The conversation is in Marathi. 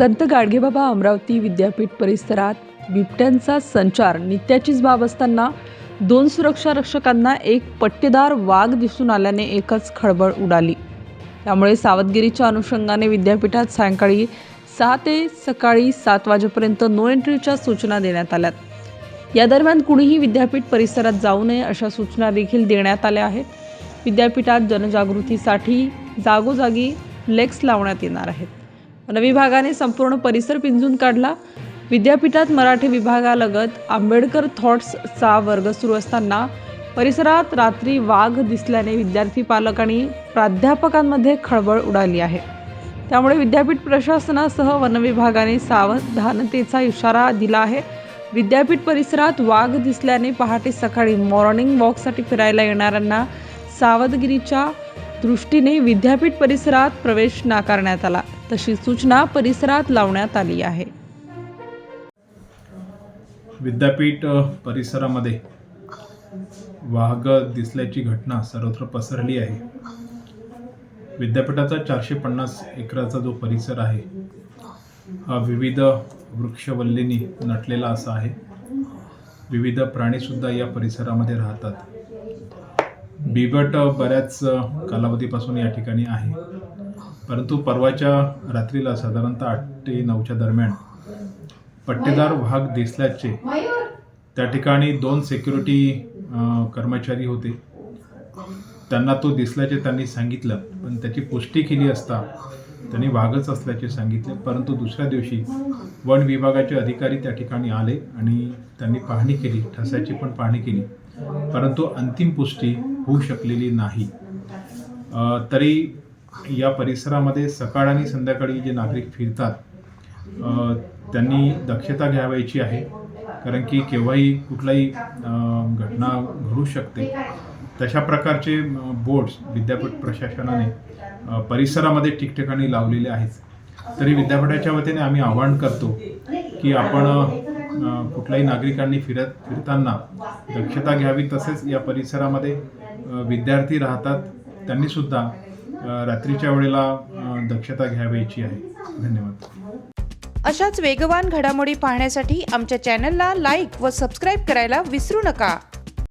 संत गाडगेबाबा अमरावती विद्यापीठ परिसरात बिबट्यांचा संचार. नित्याचीच बाब असताना दोन सुरक्षा रक्षकांना एक पट्टेदार वाघ दिसून आल्याने एकच खळबळ उडाली. त्यामुळे सावधगिरीच्या अनुषंगाने विद्यापीठात सायंकाळी सहा ते सकाळी सात वाजेपर्यंत नो एंट्रीच्या सूचना देण्यात आल्यात. या दरम्यान कुणीही विद्यापीठ परिसरात जाऊ नये अशा सूचना देखील देण्यात आल्या आहेत. विद्यापीठात जनजागृतीसाठी जागोजागी फ्लेक्स लावण्यात येणार आहेत. रविभागाने संपूर्ण परिसर पिंजून काढला. विद्यापीठात मराठी विभागालगत आंबेडकर थॉट्सचा वर्ग सुरू असताना परिसरात रात्री वाघ दिसल्याने विद्यार्थी पालक आणि प्राध्यापकांमध्ये खळबळ उडाली आहे. त्यामुळे विद्यापीठ प्रशासनासह वनविभागाने सावधानतेचा इशारा दिला आहे. विद्यापीठ परिसरात वाघ दिसल्याने पहाटे सकाळी मॉर्निंग वॉकसाठी फिरायला येणाऱ्यांना सावधगिरीच्या दृष्टीने विद्यापीठ परिसरात प्रवेश नाकारण्यात आला. तशी सूचना परिसरात लावण्यात आली आहे. विद्यापीठ परिसरामध्ये वाघ दिसल्याची घटना सर्वत्र पसरली आहे. विद्यापीठाचा चारशे पन्नास एकराचा जो परिसर आहे हा विविध वृक्षवल्लींनी नटलेला असा आहे. विविध प्राणीसुद्धा या परिसरामध्ये राहतात. बिबट बऱ्याच कालावधीपासून या ठिकाणी आहे. परंतु परवाच्या रात्रीला साधारणतः आठ ते नऊच्या दरम्यान पट्टेदार वाघ दिसल्याचे त्या ठिकाणी दोन सिक्युरिटी कर्मचारी होते. त्यांना तो दिसल्याचे त्यांनी सांगितलं पण त्याची पुष्टी केली असता त्यांनी वाघच असल्याचे सांगितले. परंतु दुसऱ्या दिवशी वन विभागाचे अधिकारी त्या ठिकाणी आले आणि त्यांनी पाहणी केली ठसाची पण पाहणी केली. परंतु अंतिम पुष्टी होऊ शकलेली नाही. तरी या परिसरामध्ये सकाळ आणि संध्याकाळी जे नागरिक फिरतात त्यांनी दक्षता घ्यावायची आहे. कारण की केव्हाही कुठलाही घटना घडू शकते. तशा प्रकारचे बोर्ड्स विद्यापीठ प्रशासनाने परिसरामध्ये ठिकठिकाणी लावलेले आहेत. तरी विद्यापीठाच्या वतीने आम्ही आवाहन करतो की आपण कुठल्याही नागरिकांनी फिरत फिरताना दक्षता घ्यावी तसेच या परिसरामध्ये विद्यार्थी राहतात त्यांनीसुद्धा सुद्धा रात्रीच्या वेळेला दक्षता घ्यावायची आहे. धन्यवाद. अशाच वेगवान घडामोडी पाहण्यासाठी आमच्या चॅनलला लाईक व सबस्क्राईब करायला विसरू नका.